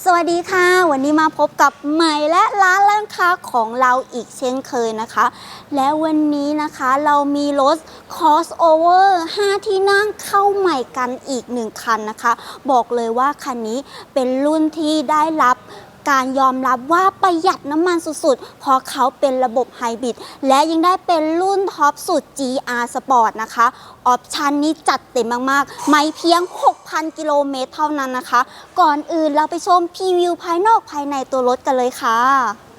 สวัสดีค่ะ วันนี้มาพบกับใหม่และร้านร้านค้าของเราอีกเช่นเคยนะคะ และวันนี้นะคะเรามีรถ crossover 5 ที่นั่งเข้าใหม่กันอีกหนึ่งคันนะคะ บอกเลยว่าคันนี้เป็นรุ่นที่ได้รับ การยอมรับว่าประหยัดน้ำมันสุดๆ เพราะเขาเป็นระบบไฮบริดและยังได้เป็นรุ่นท็อปสุด GR Sport นะคะ ออปชันนี้จัดเต็มมากๆ ไม่เพียง 6,000 กิโลเมตรเท่านั้นนะคะ ก่อนอื่นเราไปชมพรีวิวภายนอกภายในตัวรถกันเลยค่ะ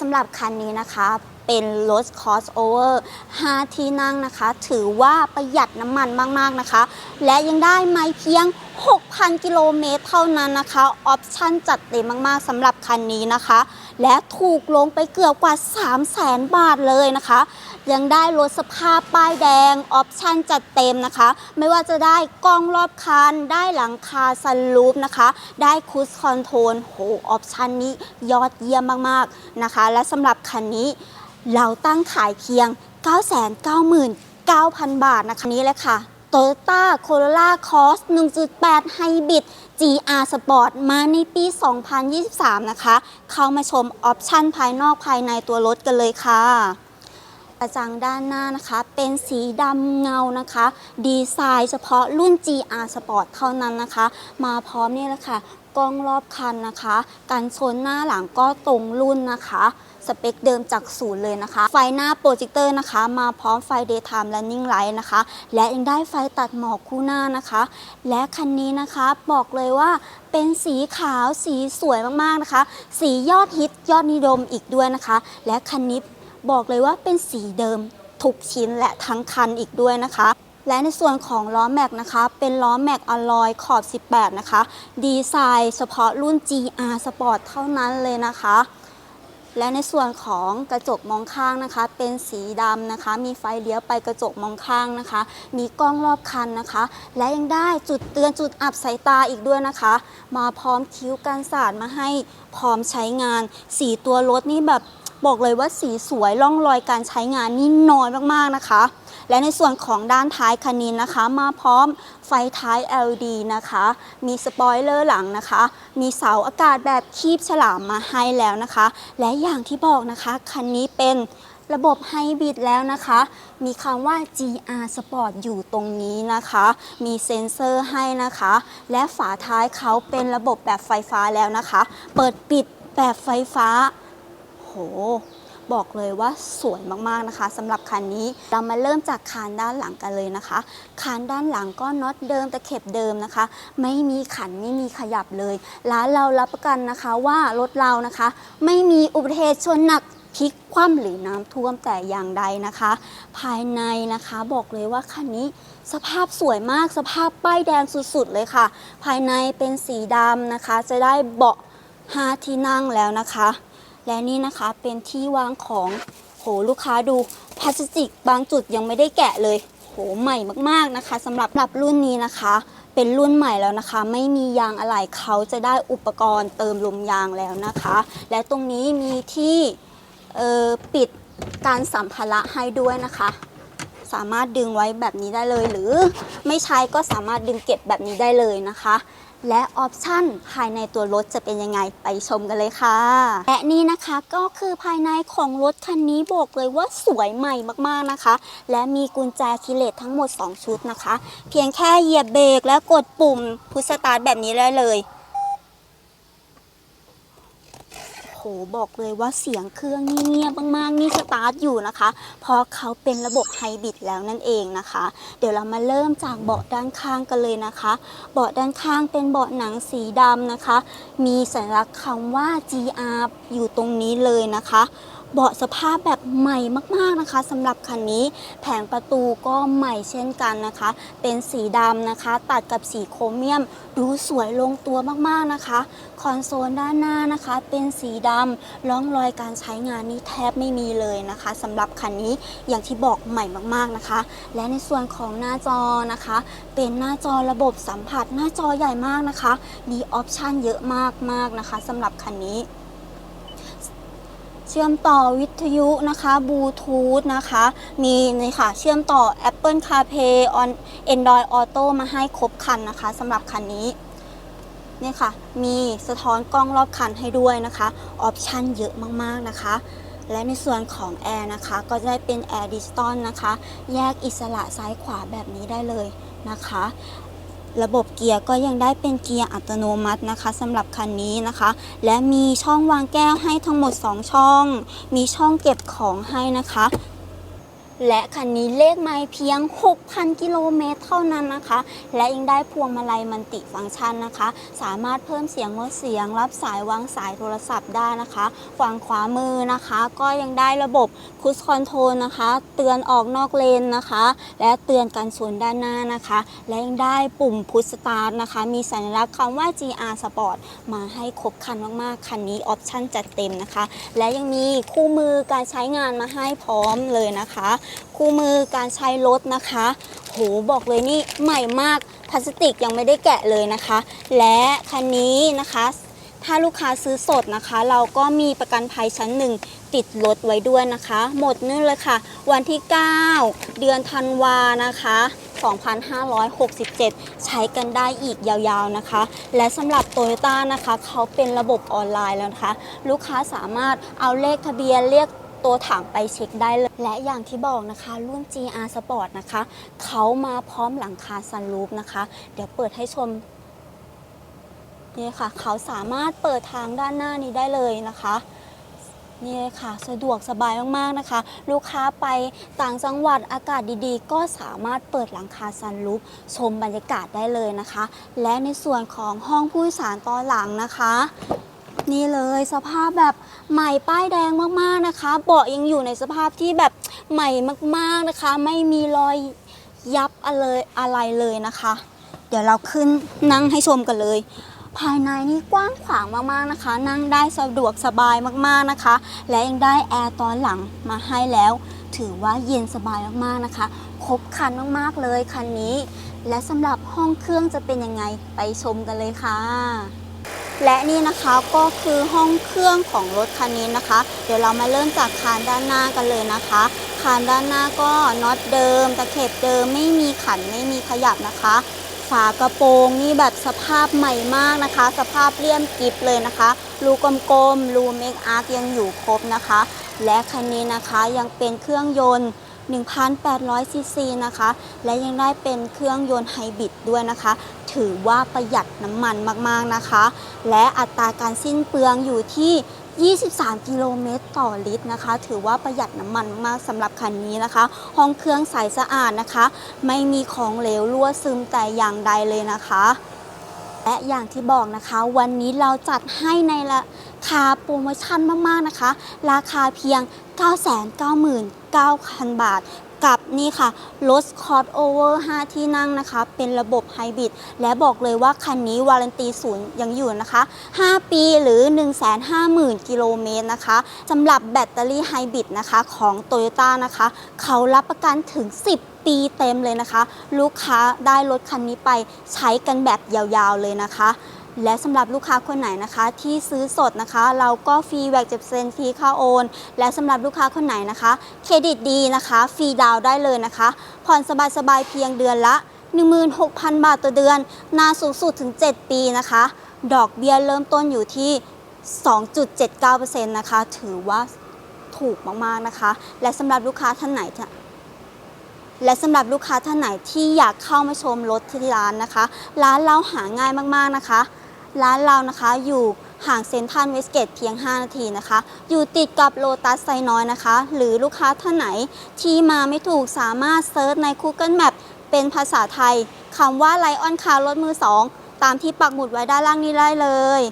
สำหรับคันนี้นะคะ เป็นรถ crossover 5 ที่นั่งนะคะ ถือว่าประหยัดน้ำมันมาก ๆ นะคะ และยังได้ไม่เพียง 6,000 กิโลเมตรเท่านั้นนะคะออปชั่นจัดเต็มมากๆสำหรับคันนี้นะคะ และถูกลงไปเกือบกว่า 300,000บาทเลยนะคะ ยังได้รถสภาพป้ายแดงออปชั่นจัดเต็มนะคะ ไม่ว่าจะได้กล้องรอบคัน ได้หลังคาซันรูฟนะคะ ได้คูสคอนโทรลโหออปชั่นนี้ยอดเยี่ยมมากๆนะคะ และสำหรับคันนี้เราตั้งขายเพียง 999,000 บาทนะคะนี้เลยค่ะ Toyota Corolla Cross 1.8 Hybrid GR Sport มาในปี 2023 นะคะ เข้ามาชมออปชั่นภายนอกภายในตัวรถกันเลยค่ะกระจังด้านหน้านะคะ เป็นสีดำเงานะคะ ดีไซน์เฉพาะรุ่น GR Sport เท่านั้นนะคะ มาพร้อมนี่แหละค่ะกล้องรอบคันนะคะ กันชนหน้าหลังก็ตรงรุ่นนะคะ สเปคเดิมจากศูนย์เลยนะคะ ไฟหน้าโปรเจคเตอร์นะคะ มาพร้อมไฟ daytime running light นะคะ และยังได้ไฟตัดหมอกคู่หน้านะคะ และคันนี้นะคะบอกเลยว่าเป็นสีขาวสีสวยมากๆนะคะ สียอดฮิตยอดนิยมอีกด้วยนะคะ และคันนี้บอกเลยว่าเป็นสีเดิมทุกชิ้นและทั้งคันอีกด้วยนะคะและในส่วนของล้อแม็กนะคะ เป็นล้อแม็กอลลอยขอบ 18 นะคะ ดีไซน์เฉพาะรุ่น GR Sport เท่านั้นเลยนะคะ และในส่วนของกระจกมองข้างนะคะ เป็นสีดำนะคะ มีไฟเลี้ยวไปกระจกมองข้างนะคะ มีกล้องรอบคันนะคะ และยังได้จุดเตือนจุดอับสายตาอีกด้วยนะคะ มาพร้อมคิ้วกันสาดมาให้พร้อมใช้งาน สีตัวรถนี่แบบบอกเลยว่าสีสวยร่องรอยการใช้งานนี่น้อยมากๆนะคะ และในส่วนของด้านท้ายคันนี้นะคะ มาพร้อมไฟท้าย LED นะคะ มีสปอยเลอร์หลังนะคะ มีเสาอากาศแบบคีบฉลามมาให้แล้วนะคะ และอย่างที่บอกนะคะคันนี้เป็นระบบไฮบริดแล้วนะคะ มีคำว่า GR Sport อยู่ตรงนี้นะคะ มีเซ็นเซอร์ให้นะคะ และฝาท้ายเขาเป็นระบบแบบไฟฟ้าแล้วนะคะ เปิดปิดแบบไฟฟ้า โห บอกเลยว่าสวยมากๆนะคะสำหรับคันนี้เรามาเริ่มจากคานด้านหลังกันเลยนะคะ คานด้านหลังก็น็อตเดิมตะเข็บเดิมนะคะ ไม่มีขันไม่มีขยับเลยร้านเรารับประกันนะคะว่ารถเรานะคะ ไม่มีอุบัติเหตุชนหนักพลิกคว่ำหรือน้ำท่วมแต่อย่างใดนะคะ ภายในนะคะบอกเลยว่าคันนี้สภาพสวยมากสภาพป้ายแดงสุดๆเลยค่ะ ภายในเป็นสีดำนะคะ จะได้เบาะ5ที่นั่งแล้วนะคะ และนี่นะคะเป็นที่วางของโหลูกค้าดูพลาสติกบางจุดยังไม่ได้แกะเลย โหใหม่มากๆนะคะสำหรับรับรุ่นนี้นะคะ เป็นรุ่นใหม่แล้วนะคะ ไม่มียางอะไหล่เขาจะได้อุปกรณ์เติมลมยางแล้วนะคะ และตรงนี้มีที่ปิดการสัมภาระให้ด้วยนะคะ สามารถดึงไว้แบบนี้ได้เลย หรือไม่ใช้ก็สามารถดึงเก็บแบบนี้ได้เลยนะคะ และออปชันภายในตัวรถจะเป็นยังไงไปชมกันเลยค่ะ และนี่นะคะก็คือภายในของรถคันนี้บอกเลยว่าสวยใหม่มากๆนะคะ และมีกุญแจคิเลตทั้งหมด 2 ชุดนะคะ เพียงแค่เหยียบเบรกและกดปุ่มพุชสตาร์ทแบบนี้ได้เลย โหโหบอกเลยว่าเสียงเครื่องนี่เงียบมากๆนี่สตาร์ทอยู่นะคะ เพราะเขาเป็นระบบไฮบริดแล้วนั่นเองนะคะ เดี๋ยวเรามาเริ่มจากเบาะด้านข้างกันเลยนะคะ เบาะด้านข้างเป็นเบาะหนังสีดำนะคะ มีสัญลักษณ์คำว่า GR อยู่ตรงนี้เลยนะคะ เบาะสภาพแบบใหม่มากๆนะคะสำหรับคันนี้ แผงประตูก็ใหม่เช่นกันนะคะ เป็นสีดำนะคะ ตัดกับสีโครเมียม ดูสวยลงตัวมากๆนะคะ คอนโซลด้านหน้านะคะ เป็นสีดำร่องรอยการใช้งานนี้แทบไม่มีเลยนะคะสำหรับคันนี้อย่างที่บอกใหม่มากๆนะคะ และในส่วนของหน้าจอนะคะ เป็นหน้าจอระบบสัมผัสหน้าจอใหญ่มากนะคะ มีออปชันเยอะมากๆนะคะสำหรับคันนี้ เชื่อมต่อวิทยุนะคะบลูทูธนะคะ มีนี่ค่ะ เชื่อมต่อ Apple CarPlay on Android Auto มาให้ครบคันนะคะสำหรับคันนี้นี่ค่ะ มีสะท้อนกล้องรอบคันให้ด้วยนะคะ ออปชันเยอะมากๆนะคะ และในส่วนของแอร์นะคะ ก็จะได้เป็นแอร์ดิจิตอลนะคะ แยกอิสระซ้ายขวาแบบนี้ได้เลยนะคะ ระบบเกียร์ก็ยังได้เป็นเกียร์อัตโนมัตินะคะสำหรับคันนี้นะคะ และมีช่องวางแก้วให้ทั้งหมด 2 ช่อง มีช่องเก็บของให้นะคะ และคันนี้เลขไมล์เพียง 6,000 กิโลเมตรเท่านั้นนะคะ และยังได้พวงมาลัยมันติฟังก์ชันนะคะ สามารถเพิ่มเสียงลดเสียง รับสายวางสายโทรศัพท์ได้นะคะฝั่งขวามือนะคะ ก็ยังได้ระบบคุชคอนโทรลนะคะ เตือนออกนอกเลนนะคะ และเตือนกันชนด้านหน้านะคะ และยังได้ปุ่มพุชสตาร์ทนะคะ มีสัญลักษณ์คำว่า GR Sport มาให้ครบคันมากๆ คันนี้ออปชั่นจัดเต็มนะคะ และยังมีคู่มือการใช้งานมาให้พร้อมเลยนะคะคู่มือการใช้รถนะคะ โหบอกเลยนี่ใหม่มากพลาสติกยังไม่ได้แกะเลยนะคะ และคันนี้นะคะ ถ้าลูกค้าซื้อสดนะคะ เราก็มีประกันภัยชั้นหนึ่งติดรถไว้ด้วยนะคะ หมดนี่นเลยค่ะ วันที่ 9 เดือนธันวานะคะ2567 ใช้กันได้อีกยาวๆนะคะ และสำหรับ t o y ยต้านะคะ เขาเป็นระบบออนไลน์แล้วนะคะ ลูกค้าสามารถเอาเลขทะเบียนเรียก ตัวถังไปเช็คได้เลย และอย่างที่บอกนะคะรุ่น GR Sport นะคะเขามาพร้อมหลังคาซันรูฟนะคะ เดี๋ยวเปิดให้ชมนี่ค่ะ เขาสามารถเปิดทางด้านหน้านี้ได้เลยนะคะนี่เลยค่ะ สะดวกสบายมาก ๆ นะคะ ลูกค้าไปต่างจังหวัดอากาศดีๆ ก็สามารถเปิดหลังคาซันรูฟชมบรรยากาศได้เลยนะคะ และในส่วนของห้องผู้โดยสารตอนหลังนะคะ นี่เลยสภาพแบบใหม่ป้ายแดงมากๆนะคะ เบาะยังอยู่ในสภาพที่แบบใหม่มากๆนะคะ ไม่มีรอยยับอะไรอะไรเลยนะคะ เดี๋ยวเราขึ้นนั่งให้ชมกันเลย ภายในนี่กว้างขวางมากๆนะคะ นั่งได้สะดวกสบายมากๆนะคะ และยังได้แอร์ตอนหลังมาให้แล้ว ถือว่าเย็นสบายมากๆนะคะ ครบคันมากๆเลยคันนี้ และสำหรับห้องเครื่องจะเป็นยังไงไปชมกันเลยค่ะ และนี่นะคะก็คือห้องเครื่องของรถคันนี้นะคะ เดี๋ยวเรามาเริ่มจากคานด้านหน้ากันเลยนะคะ คานด้านหน้าก็น็อตเดิมตะเข็บเดิมไม่มีขันไม่มีขยับนะคะฝากระโปรงนี่แบบสภาพใหม่มากนะคะ สภาพเลี่ยมกริบเลยนะคะรูกลมๆรูเมคอาร์ยังอยู่ครบนะคะ และคันนี้นะคะยังเป็นเครื่องยนต์1,800ซีซีนะคะ และยังได้เป็นเครื่องยนต์ไฮบริดด้วยนะคะ ถือว่าประหยัดน้ำมันมากๆนะคะ และอัตราการสิ้นเปลืองอยู่ที่ 23 กิโลเมตรต่อลิตรนะคะ ถือว่าประหยัดน้ำมันมากสำหรับคันนี้นะคะ ห้องเครื่องใสสะอาดนะคะ ไม่มีของเหลวรั่วซึมแต่อย่างใดเลยนะคะและอย่างที่บอกนะคะ วันนี้เราจัดให้ในราคาโปรโมชั่นมาก ๆ นะคะ ราคาเพียง 999,000 บาท กับนี่ค่ะรถคอร์ s โอเวอร์5ที่นั่งนะคะ เป็นระบบไฮบริดและบอกเลยว่าคันนี้วารันตีศูนย์ยังอยู่นะคะ 5 ปีหรือ 150,000 กิโลเมตรนะคะสำหรับแบตเตอรี่ไฮบริดนะคะของ t o y ยต้นะคะ เขารับประกันถึง 10ปีเต็มเลยนะคะ ลูกค้าได้รถคันนี้ไปใช้กันแบบยาวๆเลยนะคะ และสำหรับลูกค้าคนไหนนะคะที่ซื้อสดนะคะ เราก็ฟรีแวกเจ็บเซนฟรีค่าโอน และสำหรับลูกค้าคนไหนนะคะ เครดิตดีนะคะ ฟรีดาวได้เลยนะคะ ผ่อนสบายๆเพียงเดือนละ 16,000 บาทต่อเดือน นานสูงสุดถึง 7 ปีนะคะ ดอกเบี้ยเริ่มต้นอยู่ที่ 2.79%นะคะ ถือว่าถูกมากๆนะคะ และสำหรับลูกค้าท่านไหนและสำหรับลูกค้าท่านไหนที่อยากเข้ามาชมรถที่ร้านนะคะ ร้านเราหาง่ายมากๆนะคะ ร้านเรานะคะอยู่ห่างเซ็นทรัลเวสเกตเพียง 5 นาทีนะคะ อยู่ติดกับโลตัสไซน้อยนะคะ หรือลูกค้าท่านไหนที่มาไม่ถูกสามารถเซิร์ชใน Google Map เป็นภาษาไทยคำว่าไลออนคาร์รถมือ 2 ตามที่ปักหมุดไว้ด้านล่างนี้ได้เลย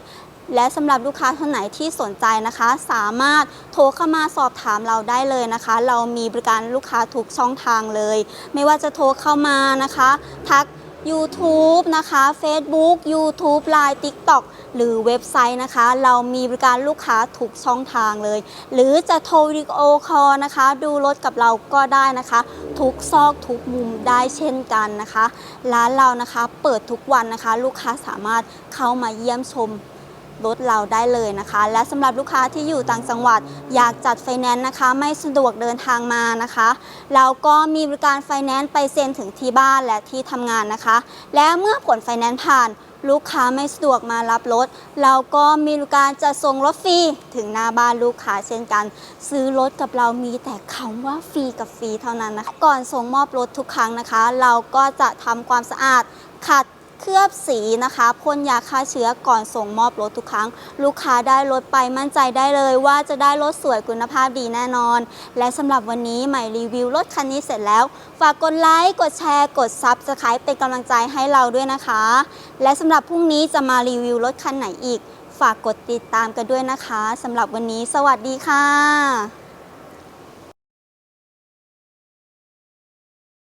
และสำหรับลูกค้าท่านไหนที่สนใจนะคะ สามารถโทรเข้ามาสอบถามเราได้เลยนะคะ เรามีบริการลูกค้าทุกช่องทางเลย ไม่ว่าจะโทรเข้ามานะคะ ทัก YouTube นะคะ Facebook YouTube Line TikTok หรือเว็บไซต์นะคะ เรามีบริการลูกค้าทุกช่องทางเลย หรือจะโทรวิดีโอคอลนะคะ ดูรถกับเราก็ได้นะคะ ทุกซอกทุกมุมได้เช่นกันนะคะ ร้านเรานะคะเปิดทุกวันนะคะ ลูกค้าสามารถเข้ามาเยี่ยมชม รถเราได้เลยนะคะ และสำหรับลูกค้าที่อยู่ต่างจังหวัดอยากจัดไฟแนนซ์นะคะ ไม่สะดวกเดินทางมานะคะเราก็มีบริการไฟแนนซ์ไปเซ็นถึงที่บ้านและที่ทำงานนะคะ และเมื่อผลไฟแนนซ์ผ่านลูกค้าไม่สะดวกมารับรถ เราก็มีบริการจะส่งรถฟรีถึงหน้าบ้านลูกค้าเช่นกัน ซื้อรถกับเรามีแต่คำว่าฟรีกับฟรีเท่านั้นนะคะก่อนส่งมอบรถทุกครั้งนะคะ เราก็จะทำความสะอาดขัด เคลือบสีนะคะพ่นยาฆ่าเชื้อก่อนส่งมอบรถทุกครั้ง ลูกค้าได้รถไปมั่นใจได้เลยว่าจะได้รถสวยคุณภาพดีแน่นอน และสำหรับวันนี้ใหม่รีวิวรถคันนี้เสร็จแล้ว ฝากกดไลค์กดแชร์กดซับสไครป์เป็นกำลังใจให้เราด้วยนะคะ และสำหรับพรุ่งนี้จะมารีวิวรถคันไหนอีก ฝากกดติดตามกันด้วยนะคะสำหรับวันนี้ สวัสดีค่ะ